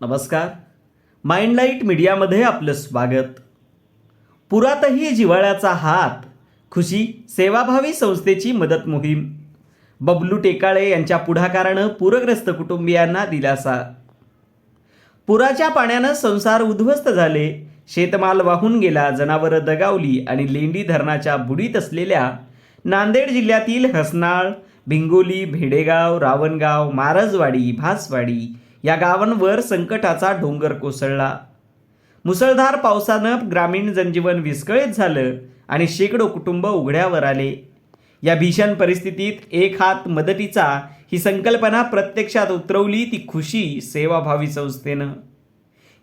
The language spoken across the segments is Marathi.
नमस्कार. माइंडलाईट मीडियामध्ये आपलं स्वागत. पुरातही जिव्हाळ्याचा हात खुशी सेवाभावी संस्थेची मदत मोहीम. बबलू टेकाळे यांच्या पुढाकारानं पूरग्रस्त कुटुंबियांना दिलासा. पुराच्या पाण्यानं संसार उद्ध्वस्त झाले. शेतमाल वाहून गेला जनावरं दगावली आणि लेंडी धरणाच्या बुडीत असलेल्या नांदेड जिल्ह्यातील हसनाळ भिंगोली भेडेगाव रावणगाव मारजवाडी भासवाडी या गावांवर संकटाचा डोंगर कोसळला. मुसळधार पावसानं ग्रामीण जनजीवन विस्कळीत झालं आणि शेकडो कुटुंब उघड्यावर आले. या भीषण परिस्थितीत एक हात मदतीचा ही संकल्पना प्रत्यक्षात उतरवली ती खुशी सेवाभावी संस्थेनं.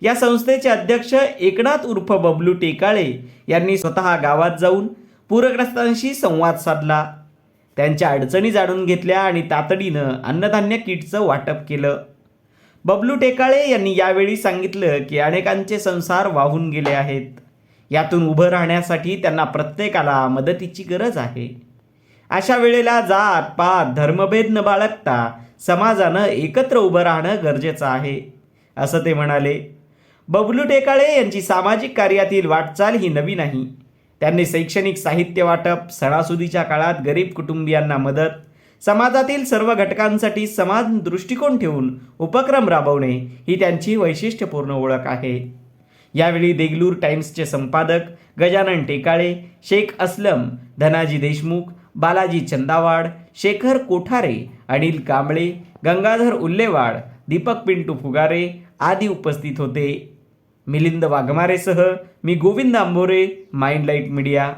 या संस्थेचे अध्यक्ष एकनाथ उर्फ बबलू टेकाळे यांनी स्वतः गावात जाऊन पूरग्रस्तांशी संवाद साधला. त्यांच्या अडचणी जाणून घेतल्या आणि तातडीनं अन्नधान्य किटचं वाटप केलं. बबलू टेकाळे यांनी यावेळी सांगितलं की अनेकांचे संसार वाहून गेले आहेत. यातून उभं राहण्यासाठी त्यांना प्रत्येकाला मदतीची गरज आहे. अशा वेळेला जात पात धर्मभेद न बाळगता समाजानं एकत्र उभं राहणं गरजेचं आहे. असं ते म्हणाले. बबलू टेकाळे यांची सामाजिक कार्यातील वाटचाल ही नवी नाही. त्यांनी शैक्षणिक साहित्य वाटप सणासुदीच्या काळात गरीब कुटुंबियांना मदत समाजातील सर्व घटकांसाठी समान दृष्टिकोन ठेवून उपक्रम राबवणे ही त्यांची वैशिष्ट्यपूर्ण ओळख आहे. यावेळी देगलूर टाइम्सचे संपादक गजानन टेकाळे शेख असलम धनाजी देशमुख बालाजी चंदावाड शेखर कोठारे अनिल कांबळे गंगाधर उल्लेवाड दीपक पिंटू फुगारे आदी उपस्थित होते. मिलिंद वाघमारेसह मी गोविंद आंबोरे माइंडलाईट मीडिया.